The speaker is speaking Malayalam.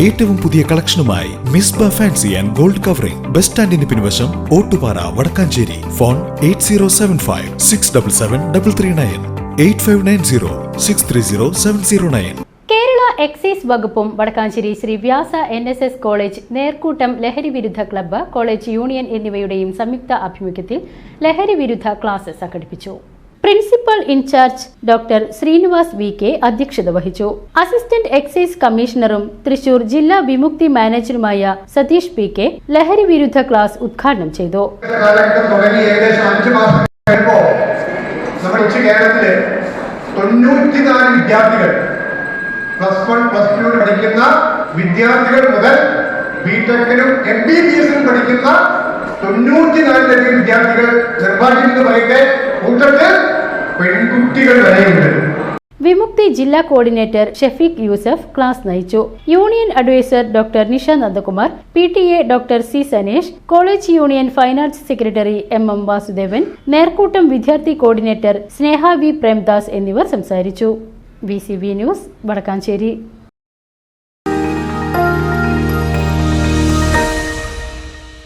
ഏറ്റവും പുതിയ കളക്ഷനുമായി Misba fancy and gold covering. Bus സ്റ്റാൻഡിന് പിൻവശം Ottupara Vadakkanchery. Phone eight zero seven five six double seven double three nine. Eight five nine zero six three zero seven zero nine. Kerala excise വകുപ്പും Vadakkanchery Sree Vyasa N S S college Nerkoottam ലഹരി വിരുദ്ധ ക്ലബ്ബ് കോളേജ് യൂണിയൻ എന്നിവയുടെയും സംയുക്ത ആഭിമുഖ്യത്തിൽ ലഹരി വിരുദ്ധ ക്ലാസ് സംഘടിപ്പിച്ചു. Principal in charge doctor Srinivas V K അധ്യക്ഷത വഹിച്ചു. അസിസ്റ്റന്റ് എക്സൈസ് കമ്മീഷണറും തൃശൂർ ജില്ലാ വിമുക്തി മാനേജറുമായ സതീഷ് പി കെ ലഹരി വിരുദ്ധ ക്ലാസ് ഉദ്ഘാടനം ചെയ്തു. വിദ്യാർത്ഥികൾ പ്ലസ് വൺ പ്ലസ് ടു പഠിക്കുന്ന വിദ്യാർത്ഥികൾ മുതൽ ബിടെക്കിനും എം ബി ബി എസിനും തൊണ്ണൂറ്റിനാലിലധികം വിദ്യാർത്ഥികൾ നിർഭാഗ്യം എന്ന് പറയട്ടെ കൂട്ടത്തിൽ പെൺകുട്ടികൾ വരെയുണ്ട് വിമുക്തി ജില്ലാ കോർഡിനേറ്റർ ഷെഫീഖ് യൂസഫ് ക്ലാസ് നയിച്ചു. Union advisor doctor Nisha Nandakumar P T A doctor C Sanesh college union fine arts secretary M M Vasudevan Nerkoottam വിദ്യാർത്ഥി കോർഡിനേറ്റർ സ്നേഹ വി പ്രേംദാസ് എന്നിവർ സംസാരിച്ചു. B C B news Vadakkanchery.